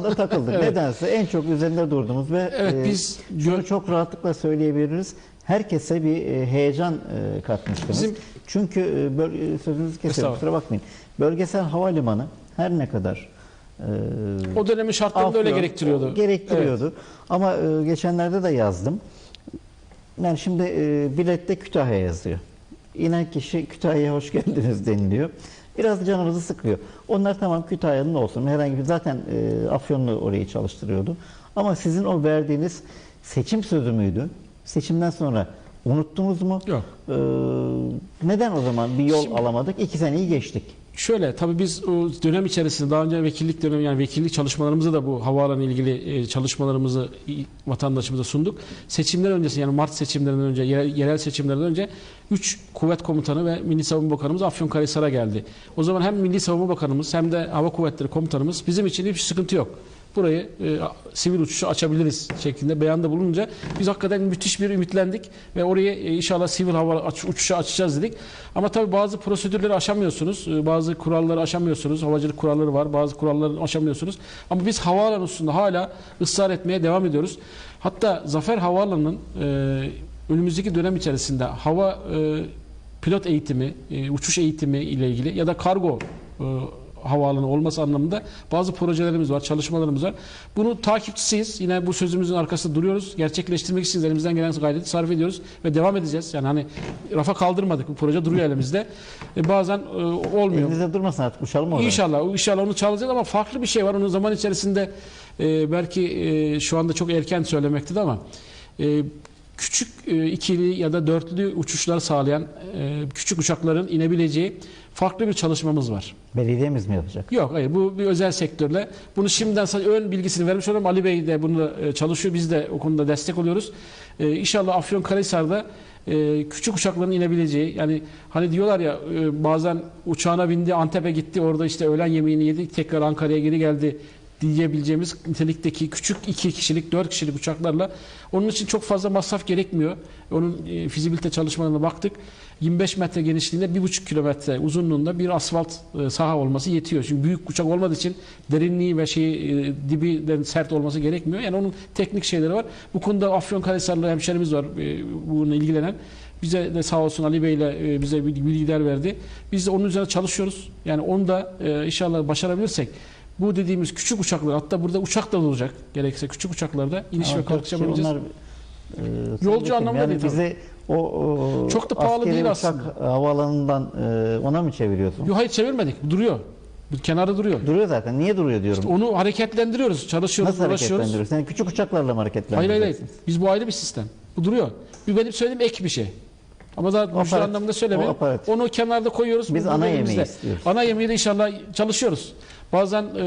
alanda takıldık. Evet. Nedense en çok üzerinde durduğumuz ve Evet, e, biz şunu çok rahatlıkla söyleyebiliriz. Herkese bir e, heyecan e, katmışsınız. Bizim- Çünkü böl- sözünüzü kesiyorum kusura bakmayın. Bölgesel havalimanı her ne kadar e, O dönemin şartlarında öyle Afyon, gerektiriyordu. o Gerektiriyordu. Ama e, geçenlerde de yazdım. Yani şimdi e, bilette Kütahya yazıyor. İnen kişi Kütahya'ya hoş geldiniz deniliyor. Biraz canımızı sıkıyor. Onlar tamam Kütahya'nın olsun. Herhangi bir zaten e, Afyonlu orayı çalıştırıyordu. Ama sizin o verdiğiniz seçim sözü müydü? Seçimden sonra unuttunuz mu? Yok. E, neden o zaman bir yol Şimdi- alamadık? İki seneyi geçtik. Şöyle tabii biz o dönem içerisinde daha önce vekillik dönemi yani vekillik çalışmalarımızı da bu havaalanı ilgili e, çalışmalarımızı vatandaşımıza sunduk. Seçimler öncesi yani Mart seçimlerinden önce yerel, yerel seçimlerden önce 3 kuvvet komutanı ve Milli Savunma Bakanımız Afyonkarahisar'a geldi. O zaman hem Milli Savunma Bakanımız hem de Hava Kuvvetleri Komutanımız bizim için hiçbir sıkıntı yok. Burayı e, sivil uçuşu açabiliriz şeklinde beyanda bulununca biz hakikaten müthiş bir ümitlendik ve orayı e, inşallah sivil hava aç, uçuşu açacağız dedik. Ama tabii bazı prosedürleri aşamıyorsunuz. e, Bazı kuralları aşamıyorsunuz. Havacılık kuralları var. Bazı kuralları aşamıyorsunuz. Ama biz havaalanı hususunda hala ısrar etmeye devam ediyoruz. Hatta Zafer Havaalanı'nın e, önümüzdeki dönem içerisinde hava e, pilot eğitimi, e, uçuş eğitimi ile ilgili ya da kargo e, havaalanı olması anlamında bazı projelerimiz var, çalışmalarımız var. Bunu takipçisiyiz. Yine bu sözümüzün arkasında duruyoruz. Gerçekleştirmek için elimizden gelen gayreti sarf ediyoruz ve devam edeceğiz. Yani hani rafa kaldırmadık. Bu proje duruyor elimizde. E, bazen e, olmuyor. Elinizde durmasın artık uçalım oradan. İnşallah, inşallah onu çalacağız ama farklı bir şey var. Onun zaman içerisinde e, belki e, şu anda çok erken söylemektedir ama e, küçük e, ikili ya da dörtlü uçuşlar sağlayan e, küçük uçakların inebileceği farklı bir çalışmamız var. Belediyemiz mi yapacak? Yok hayır bu bir özel sektörle. Bunu şimdiden sadece ön bilgisini vermiş olalım. Ali Bey de bunu e, çalışıyor. Biz de o konuda destek oluyoruz. İnşallah Afyonkarahisar'da küçük uçakların inebileceği yani hani diyorlar ya bazen uçağına bindi Antep'e gitti orada işte öğlen yemeğini yedi tekrar Ankara'ya geri geldi diyebileceğimiz nitelikteki küçük iki kişilik, dört kişilik uçaklarla onun için çok fazla masraf gerekmiyor. Onun e, fizibilite çalışmalarına baktık. 25 metre genişliğinde 1,5 kilometre uzunluğunda bir asfalt e, saha olması yetiyor. Çünkü büyük uçak olmadığı için derinliği ve şeyi e, dibi sert olması gerekmiyor. Yani onun teknik şeyleri var. Bu konuda Afyonkarahisarlı hemşerimiz var e, bununla ilgilenen. Bize de sağ olsun Ali Bey ile e, bize bilgiler verdi. Biz de onun üzerine çalışıyoruz. Yani onu da e, inşallah başarabilirsek bu dediğimiz küçük uçaklar hatta burada uçak da olacak gerekse küçük uçaklarda iniş Ama ve kalkış yapabileceğiz. onlar, e, Yolcu anlamında yani değil bize o, o Çok da pahalı değil uçak aslında. havaalanından e, ona mı çeviriyorsun? Yok hayır çevirmedik. Duruyor. Kenarda duruyor. Duruyor zaten. Niye duruyor diyorum. Onu hareketlendiriyoruz. Çalışıyoruz, Nasıl uğraşıyoruz. hareketlendiriyorsun? Sen küçük uçaklarla mı Hayır hayır hayır. Biz bu ayrı bir sistem. Bu duruyor. Bir benim söylediğim ek bir şey. Ama daha müjde aparat. anlamında O söylemiyorum. Onu kenarda koyuyoruz. Biz ana elimizde. yemeği istiyoruz. Ana yemeği de inşallah çalışıyoruz. Bazen e,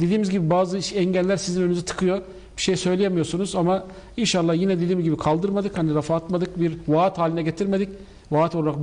dediğimiz gibi bazı engeller sizin önünüze tıkıyor. Bir şey söyleyemiyorsunuz ama inşallah yine dediğim gibi kaldırmadık. Hani rafa atmadık. Bir vaat haline getirmedik. Vaat olarak durmadık.